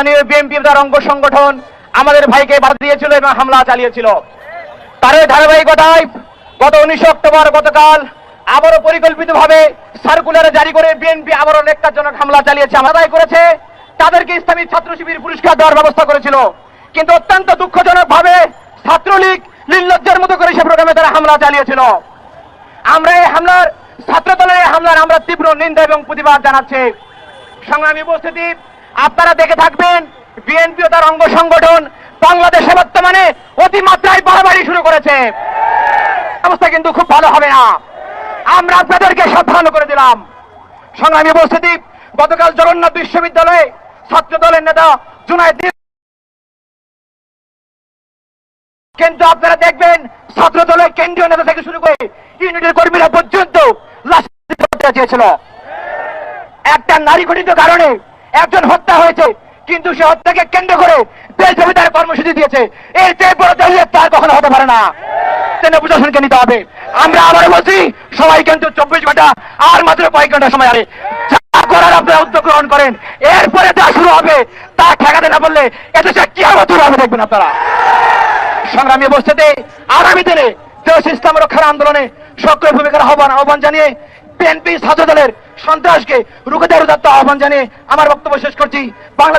স্থানীয় বিএনপি তার অঙ্গ সংগঠন আমাদের ভাইকে বাধা দিয়েছিল এবং হামলা চালিয়েছিল। তারই ধারাবাহিকতায় গত উনিশে অক্টোবর গতকাল আবারও পরিকল্পিতভাবে সার্কুলার জারি করে বিএনপি আবারও ন্যাক্কারজনক হামলা চালিয়েছে। আদায় করেছে, তাদেরকে ইসলামী ছাত্র শিবির পুরস্কার দেওয়ার ব্যবস্থা করেছিল। কিন্তু অত্যন্ত দুঃখজনক ভাবে ছাত্রলীগ নির্লজ্জের মতো করে সে প্রোগ্রামে তারা হামলা চালিয়েছিল। আমরা এই হামলার ছাত্র দলের হামলার আমরা তীব্র নিন্দা এবং প্রতিবাদ জানাচ্ছি। সংগ্রামী উপস্থিতি আপনারা দেখে থাকবেন বিএনপি ও তার অঙ্গ সংগঠন বাংলাদেশে বর্তমানে অতিমাত্রায় বাড়াবাড়ি শুরু করেছে। অবস্থা কিন্তু খুব ভালো হবে না। আমরা আপনাদেরকে সাবধান করে দিলাম। সংগ্রামী উপস্থিতি, গতকাল জগন্নাথ বিশ্ববিদ্যালয়ে ছাত্র দলের নেতা জুনায়দ কিন্তু আপনারা দেখবেন ছাত্র দলের কেন্দ্রীয় নেতা থেকে শুরু করে ইউনিটের কর্মীরা পর্যন্ত লাশ চেয়েছিল। একটা নারী ঘটিত কারণে একজন হত্যা হয়েছে, কিন্তু সে হত্যাকে কেন্দ্র করে দেশব্যাপী তার কর্মসূচি দিয়েছে। এর চেয়ে বড় দলীয় তার কখনো হতে পারে না। তেনে প্রশাসনকে নিতে হবে। আমরা আবার বলছি, সবাই কিন্তু চব্বিশ ঘণ্টা আর মাত্র কয়েক ঘণ্টা সময় আরে করার আপনারা উদ্যোগ গ্রহণ করেন। এরপরে যা শুরু হবে, তা ঠেকাতে না বললে এদেশে কি আবার শুরু হবে দেখবেন আপনারা। সংগ্রামী অবস্থাতে আগামী দিনে দেশ ইসলাম রক্ষার আন্দোলনে সক্রিয় ভূমিকার আহ্বান আহ্বান জানিয়ে বিএনপি ছাত্র দলের সন্ত্রাসকে রুখে দেওয়ার আহ্বান জানিয়ে আমার বক্তব্য শেষ করছি। বাংলা